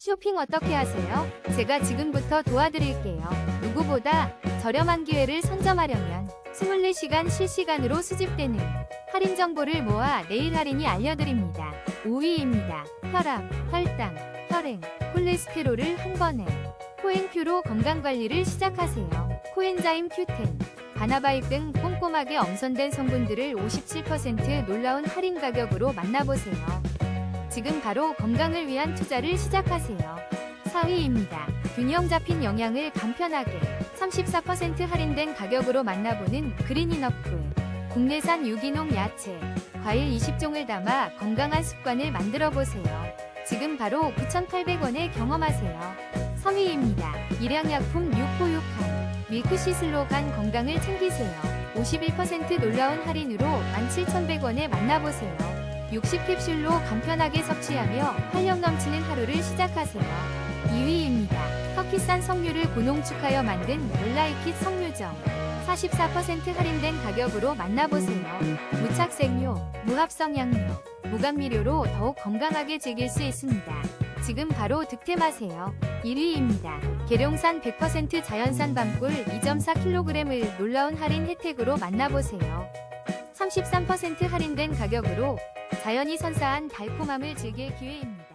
쇼핑 어떻게 하세요? 제가 지금부터 도와드릴게요. 누구보다 저렴한 기회를 선점하려면 24시간 실시간으로 수집되는 할인 정보를 모아 내일 할인이 알려드립니다. 5위입니다. 혈압, 혈당, 혈행, 콜레스테롤을 한 번에 코엔큐로 건강관리를 시작하세요. 코엔자임 Q10, 바나바입 등 꼼꼼하게 엄선된 성분들을 57% 놀라운 할인 가격으로 만나보세요. 지금 바로 건강을 위한 투자를 시작하세요. 4위입니다. 균형 잡힌 영양을 간편하게 34% 할인된 가격으로 만나보는 그린인어프. 국내산 유기농 야채, 과일 20종을 담아 건강한 습관을 만들어 보세요. 지금 바로 9,800원에 경험하세요. 3위입니다. 일양약품 6포육한 밀크시슬로 간 건강을 챙기세요. 51% 놀라운 할인으로 17,100원에 만나보세요. 60캡슐로 간편하게 섭취하며 활력 넘치는 하루를 시작하세요. 2위입니다. 터키산 석류를 고농축하여 만든 몰라이킷 석류정. 44% 할인된 가격으로 만나보세요. 무착색료, 무합성 양료, 무감미료로 더욱 건강하게 즐길 수 있습니다. 지금 바로 득템하세요. 1위입니다. 계룡산 100% 자연산 밤꿀 2.4kg을 놀라운 할인 혜택으로 만나보세요. 33% 할인된 가격으로 자연이 선사한 달콤함을 즐길 기회입니다.